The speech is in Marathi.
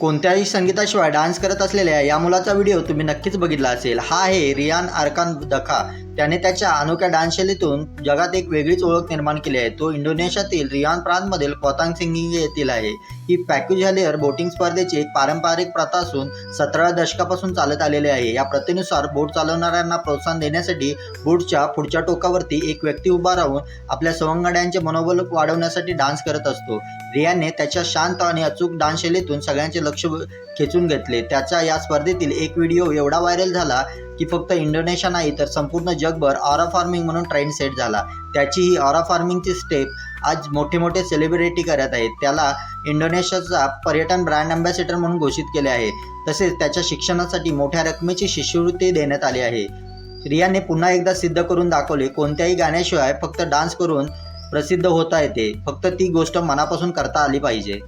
कोणत्याही संगीताशिवाय डान्स करत असलेल्या या मुलाचा व्हिडिओ तुम्ही नक्कीच बघितला असेल. हा आहे रियान अरकान दखा. त्याने त्याच्या अनोख्या डान्स शैलीतून जगात एक वेगळीच ओळख निर्माण केली आहे. तो इंडोनेशियातील रियान प्रांतमधील कोतांग सिंगिंग येथील आहे. ही पॅक्युझॅलियर बोटिंग स्पर्धेची एक पारंपरिक प्रथा असून सतरा दशकापासून चालत आलेली आहे. या प्रथेनुसार बोट चालवणाऱ्यांना प्रोत्साहन देण्यासाठी बोटच्या पुढच्या टोकावरती एक व्यक्ती उभा राहून आपल्या सवंगड्यांचे मनोबल वाढवण्यासाठी डान्स करत असतो. रियाने त्याच्या शांत आणि अचूक डान्स शैलीतून सगळ्यांचे लक्ष खेचून घेतले. त्याचा या स्पर्धेतील एक व्हिडिओ एवढा व्हायरल झाला की फक्त इंडोनेशिया नाही तर संपूर्ण जगभर ऑरा फार्मिंग म्हणून ट्रेंड सेट झाला. त्याची ही ऑरा फार्मिंगची स्टेप आज मोठे मोठे सेलिब्रिटी करत आहेत. त्याला इंडोनेशियाचा पर्यटन ब्रँड अँबॅसेडर म्हणून घोषित केले आहे. तसेच त्याच्या शिक्षणासाठी मोठ्या रकमेची शिष्यवृत्ती देण्यात आली आहे. रियाने पुन्हा एकदा सिद्ध करून दाखवले कोणत्याही गाण्याशिवाय फक्त डान्स करून प्रसिद्ध होता येते. फक्त ती गोष्ट मनापासून करता आली पाहिजे.